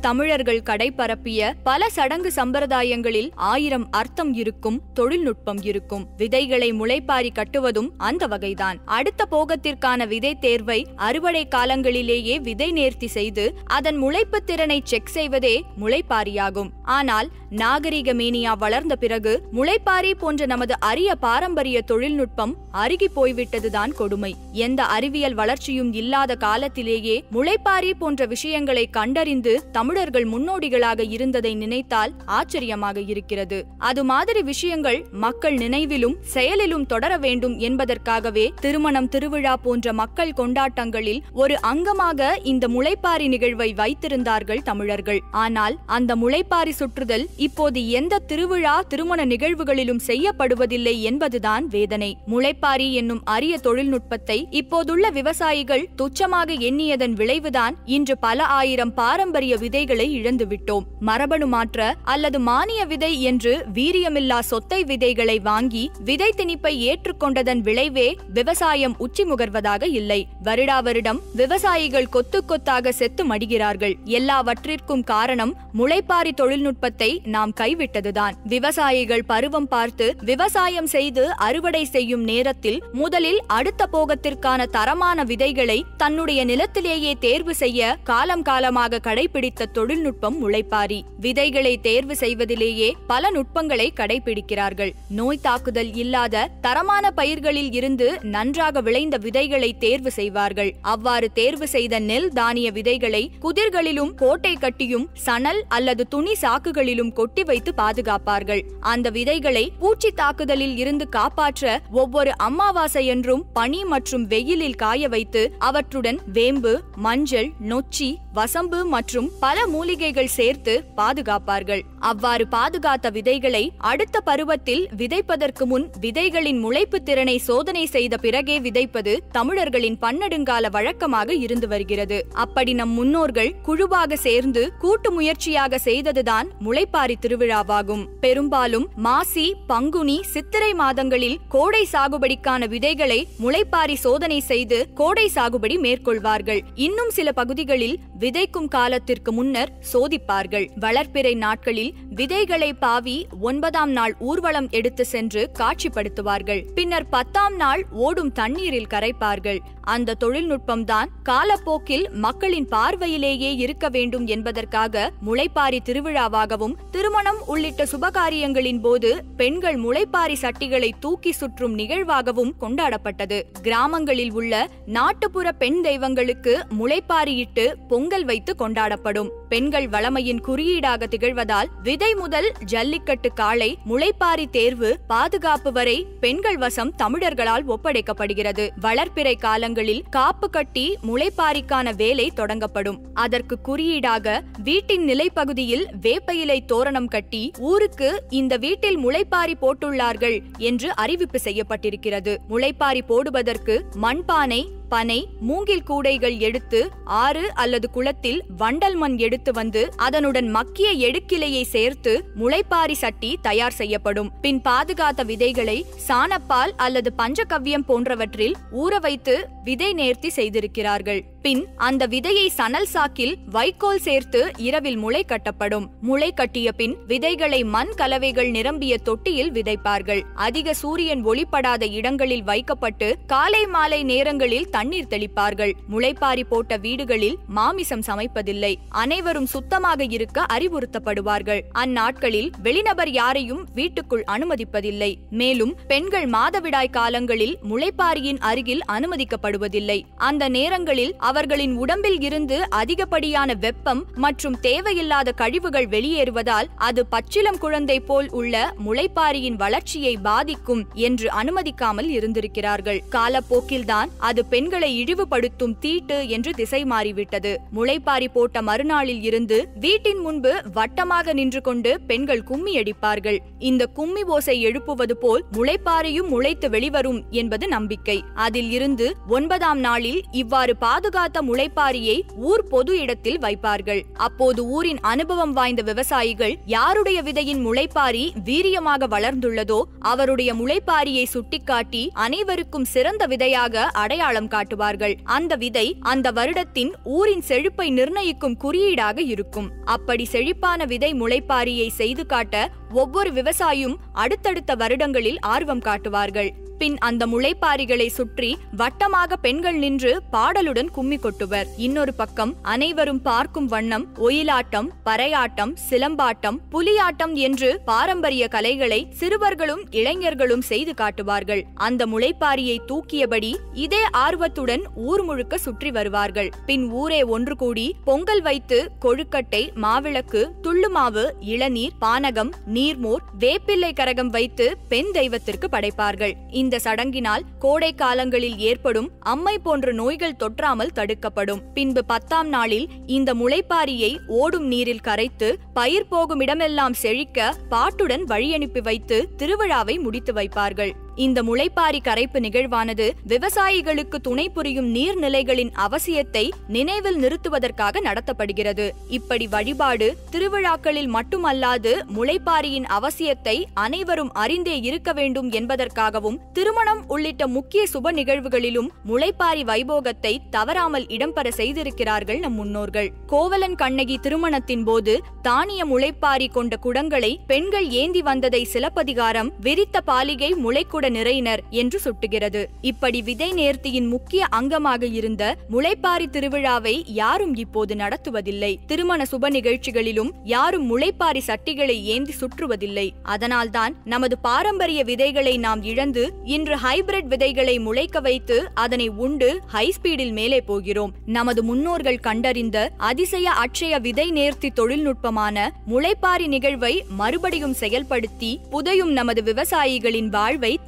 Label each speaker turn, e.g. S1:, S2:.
S1: தமிழர்கள் கடைபரப்பிய பல சடங்கு சம்பிரதாயங்களில் ஆயிரம் அர்த்தம் இருக்கும் தொழில்நுட்பம் இருக்கும். விதைகளை முளைப்பாரி கட்டுவதும் அந்த வகைதான். அடுத்த போகத்திற்கான விதை தேர்வை அறுவடை காலங்களிலேயே விதை நேர்த்தி செய்து அதன் முளைப்பு திறனை செக் செய்வதே முளைப்பாரியாகும். ஆனால் நாகரிக மேனியா வளர்ந்த பிறகு முளைப்பாரி போன்ற நமது அரிய பாரம்பரிய தொழில்நுட்பம் அருகி போய்விட்டதுதான் கொடுமை. எந்த அறிவியல் வளர்ச்சியும் இல்லாத காலத்திலேயே முளைப்பாரி போன்ற விஷயங்களை கண்டறிந்து தமிழ் தமிழர்கள் முன்னோடிகளாக இருந்ததை நினைத்தால் ஆச்சரியமாக இருக்கிறது. அது மாதிரி விஷயங்கள் மக்கள் நினைவிலும் செயலிலும் தொடர வேண்டும் என்பதற்காகவே திருமணம் திருவிழா போன்ற மக்கள் கொண்டாட்டங்களில் ஒரு அங்கமாக இந்த முளைப்பாரி நிகழ்வை வைத்திருந்தார்கள் தமிழர்கள். ஆனால் அந்த முளைப்பாரி சுற்றுதல் இப்போது எந்த திருவிழா திருமண நிகழ்வுகளிலும் செய்யப்படுவதில்லை என்பதுதான் வேதனை. முளைப்பாரி என்னும் அரிய தொழில்நுட்பத்தை இப்போதுள்ள விவசாயிகள் துச்சமாக எண்ணியதன் விளைவுதான் இன்று பல ஆயிரம் பாரம்பரிய விதை விதைகளை இழந்துவிட்டோம் மரபணு மாற்ற அல்லது மானிய விதை என்று வீரியமில்லா சொத்தை விதைகளை வாங்கி விதை திணிப்பை ஏற்றுக்கொண்டதன் விளைவே விவசாயம் உச்சி முகர்வதாக இல்லை. வருடா வருடம் விவசாயிகள் கொத்து கொத்தாக செத்து மடிகிறார்கள். எல்லாவற்றிற்கும் காரணம் முளைப்பாரி தொழில்நுட்பத்தை நாம் கைவிட்டதுதான். விவசாயிகள் பருவம் பார்த்து விவசாயம் செய்து அறுவடை செய்யும் நேரத்தில் முதலில் அடுத்த போகத்திற்கான தரமான விதைகளை தன்னுடைய நிலத்திலேயே தேர்வு செய்ய காலம் காலமாக கடைபிடித்த தொழில்நுட்பம் உழைப்பாரி விதைகளை தேர்வு செய்வதிலேயே பல நுட்பங்களை கடைபிடிக்கிறார்கள். நோய் தாக்குதல் இல்லாத தரமான பயிர்களில் இருந்து நன்றாக விளைந்த விதைகளை தேர்வு செய்வார்கள். அவ்வாறு தேர்வு செய்த நெல் தானிய விதைகளை குதிர்களிலும் கோட்டை கட்டியும் சணல் அல்லது துணி சாக்குகளிலும் கொட்டி வைத்து பாதுகாப்பார்கள். அந்த விதைகளை பூச்சி தாக்குதலில் இருந்து காப்பாற்ற ஒவ்வொரு அமாவாசையன்றும் பனி மற்றும் வெயிலில் காய வைத்து அவற்றுடன் வேம்பு மஞ்சள் நொச்சி வசம்பு மற்றும் பல மூலிகைகள் சேர்த்து பாதுகாப்பார்கள். அவ்வாறு பாதுகாத்த விதைகளை அடுத்த பருவத்தில் விதைப்பதற்கு முன் விதைகளின் முளைப்பு திறனை சோதனை செய்த பிறகே விதைப்பது தமிழர்களின் பன்னெடுங்கால வழக்கமாக இருந்து வருகிறது. அப்படி நம் முன்னோர்கள் குழுவாக சேர்ந்து கூட்டு முயற்சியாக செய்ததுதான் முளைப்பாரி திருவிழாவாகும். பெரும்பாலும் மாசி பங்குனி சித்திரை மாதங்களில் கோடை சாகுபடிக்கான விதைகளை முளைப்பாரி சோதனை செய்து கோடை சாகுபடி மேற்கொள்வார்கள். இன்னும் சில பகுதிகளில் விதைக்கும் காலத்திற்கு முன் முன்னர் சோதிப்பார்கள். வளர்ப்பிறை நாட்களில் விதைகளை பாவி ஒன்பதாம் நாள் ஊர்வலம் எடுத்து சென்று காட்சிப்படுத்துவார்கள். பின்னர் பத்தாம் நாள் ஓடும் தண்ணீரில் கரைப்பார்கள். அந்த தொழில்நுட்பம்தான் காலப்போக்கில் மக்களின் பார்வையிலேயே இருக்க வேண்டும் என்பதற்காக முளைப்பாரி திருவிழாவாகவும் திருமணம் உள்ளிட்ட சுபகாரியங்களின் போது பெண்கள் முளைப்பாரி சட்டிகளை தூக்கி சுற்றும் நிகழ்வாகவும் கொண்டாடப்பட்டது. கிராமங்களில் உள்ள நாட்டுப்புற பெண் தெய்வங்களுக்கு முளைப்பாரியிட்டு பொங்கல் வைத்து கொண்டாடப்படும். பெண்கள் வளமையின் குறியீடாக திகழ்வதால் விதை முதல் ஜல்லிக்கட்டு காளை முளைப்பாரி தேர்வு பாதுகாப்பு வரை பெண்கள் வசம் தமிழர்களால் ஒப்படைக்கப்படுகிறது. வளர்ப்பிறை காலங்களில் காப்பு கட்டி முளைப்பாரிக்கான வேலை தொடங்கப்படும். அதற்கு குறியீடாக வீட்டின் நிலைப்பகுதியில் வேப்பயிலை தோரணம் கட்டி ஊருக்கு இந்த வீட்டில் முளைப்பாரி போட்டுள்ளார்கள் என்று அறிவிப்பு செய்யப்பட்டிருக்கிறது. முளைப்பாரி போடுவதற்கு மண்பானை பனை மூங்கில் கூடைகள் எடுத்து ஆறு அல்லது குளத்தில் வண்டல் மண் எடுத்து வந்து அதனுடன் மக்கிய எடுக்கிளையை சேர்த்து முளைப்பாரி சட்டி தயார் செய்யப்படும். பின் பாதுகாத்த விதைகளை சாணப்பால் அல்லது பஞ்சகவ்யம் போன்றவற்றில் ஊற வைத்து விதை நேர்த்தி செய்திருக்கிறார்கள். பின் அந்த விதையை சணல் சாக்கில் வைக்கோல் சேர்த்து இரவில் முளை கட்டப்படும். முளை கட்டிய பின் விதைகளை மண் கலவைகள் நிரம்பிய தொட்டியில் விதைப்பார்கள். அதிக சூரியன் ஒளிப்படாத இடங்களில் வைக்கப்பட்டு காலை மாலை நேரங்களில் தண்ணீர் தெளிப்பார்கள். முளைப்பாரி போட்ட வீடுகளில் மாமிசம் சமைப்பதில்லை. அனைவரும் சுத்தமாக இருக்க அறிவுறுத்தப்படுவார்கள். அந்நாட்களில் வெளிநபர் யாரையும் வீட்டுக்குள் அனுமதிப்பதில்லை. மேலும் பெண்கள் மாதவிடாய் காலங்களில் முளைப்பாரியின் அருகில் அனுமதிக்கப்படுவதில்லை. அந்த நேரங்களில் அவர்களின் உடம்பில் இருந்து அதிகப்படியான வெப்பம் மற்றும் தேவையில்லாத கழிவுகள் வெளியேறுவதால் அது பச்சிலம் குழந்தை போல் உள்ள முளைப்பாரியின் வளர்ச்சியை பாதிக்கும் என்று அனுமதிக்காமல் இருந்திருக்கிறார்கள். காலப்போக்கில்தான் அது பெண்களை இழிவுபடுத்தும் தீட்டு என்று திசை மாறிவிட்டது. முளைப்பாரி போட்ட மறுநாளில் இருந்து வீட்டின் முன்பு வட்டமாக நின்று கொண்டு பெண்கள் கும்மி அடிப்பார்கள். இந்த கும்மி ஓசை எழுப்புவது போல் முளைப்பாரியும் முளைத்து வெளிவரும் என்பது நம்பிக்கை. அதில் இருந்து ஒன்பதாம் நாளில் இவ்வாறு பாதுகா பாதுகாத்த முளைப்பாரியை ஊர் பொது இடத்தில் வைப்பார்கள். அப்போது ஊரின் அனுபவம் வாய்ந்த விவசாயிகள் யாருடைய விதையின் முளைப்பாரி வீரியமாக வளர்ந்துள்ளதோ அவருடைய முளைப்பாரியை சுட்டிக்காட்டி அனைவருக்கும் சிறந்த விதையாக அடையாளம் காட்டுவார்கள். அந்த விதை அந்த வருடத்தின் ஊரின் செழிப்பை நிர்ணயிக்கும் குறியீடாக இருக்கும். அப்படி செழிப்பான விதை முளைப்பாரியை செய்து காட்ட ஒவ்வொரு விவசாயியும் அடுத்தடுத்த வருடங்களில் ஆர்வம் காட்டுவார்கள். பின் அந்த முளைப்பாரிகளை சுற்றி வட்டமாக பெண்கள் நின்று பாடலுடன் கும்மி கொட்டுவர். இன்னொரு பக்கம் அனைவரும் பார்க்கும் வண்ணம் ஒயிலாட்டம் பறையாட்டம் சிலம்பாட்டம் புலியாட்டம் என்று பாரம்பரிய கலைகளை சிறுவர்களும் இளைஞர்களும் செய்து காட்டுவார்கள். அந்த முளைப்பாரியை தூக்கியபடி இதே ஆர்வத்துடன் ஊர் முழுக்க சுற்றி வருவார்கள். பின் ஊரே ஒன்று கூடி பொங்கல் வைத்து கொழுக்கட்டை மாவிளக்கு துள்ளுமாவு இளநீர் பானகம் நீர்மோர் வேப்பிள்ளை கரகம் வைத்து பெண் தெய்வத்திற்கு படைப்பார்கள். இந்த சடங்கினால் கோடை காலங்களில் ஏற்படும் அம்மை போன்ற நோய்கள் தொற்றாமல் தடுக்கப்படும். பின்பு பத்தாம் நாளில் இந்த முளைப்பாரியை ஓடும் நீரில் கரைத்து பயிர் போகும் இடமெல்லாம் செழிக்க பாட்டுடன் வழியனுப்பி வைத்து திருவிழாவை முடித்து வைப்பார்கள். இந்த முளைப்பாரி கரைப்பு நிகழ்வானது விவசாயிகளுக்கு துணை புரியும் நீர்நிலைகளின் அவசியத்தை நினைவில் நிறுத்துவதற்காக நடத்தப்படுகிறது. இப்படி வழிபாடு திருவிழாக்களில் மட்டுமல்லாது முளைப்பாரியின் அவசியத்தை அனைவரும் அறிந்தே இருக்க வேண்டும் என்பதற்காகவும் திருமணம் உள்ளிட்ட முக்கிய சுப நிகழ்வுகளிலும் முளைப்பாரி வைபோகத்தை தவறாமல் இடம்பெற செய்திருக்கிறார்கள் நம் முன்னோர்கள். கோவலன் கண்ணகி திருமணத்தின் போது தானிய முளைப்பாரி கொண்ட குடங்களை பெண்கள் ஏந்தி வந்ததை சிலப்பதிகாரம் விரித்த பாலிகை முளைக்குட நிறையினர் என்று சுட்டுகிறது. இப்படி விதை நேர்த்தியின் முக்கிய அங்கமாக இருந்த முளைப்பாரி திருவிழாவை யாரும் இப்போது நடத்துவதில்லை. திருமண சுப நிகழ்ச்சிகளிலும் யாரும் முளைப்பாரி சட்டிகளை ஏந்தி சுற்றுவதில்லை. அதனால்தான் நமது பாரம்பரிய விதைகளை நாம் இழந்து இன்று ஹைபிரிட் விதைகளை முளைக்க வைத்து அதனை உண்டு ஹை ஸ்பீடில் மேலே போகிறோம். நமது முன்னோர்கள் கண்டறிந்த அதிசய அட்சய விதை நேர்த்தி தொழில்நுட்பமான முளைப்பாரி நிகழ்வை மறுபடியும் செயல்படுத்தி புதையும் நமது விவசாயிகளின் வாழ்வை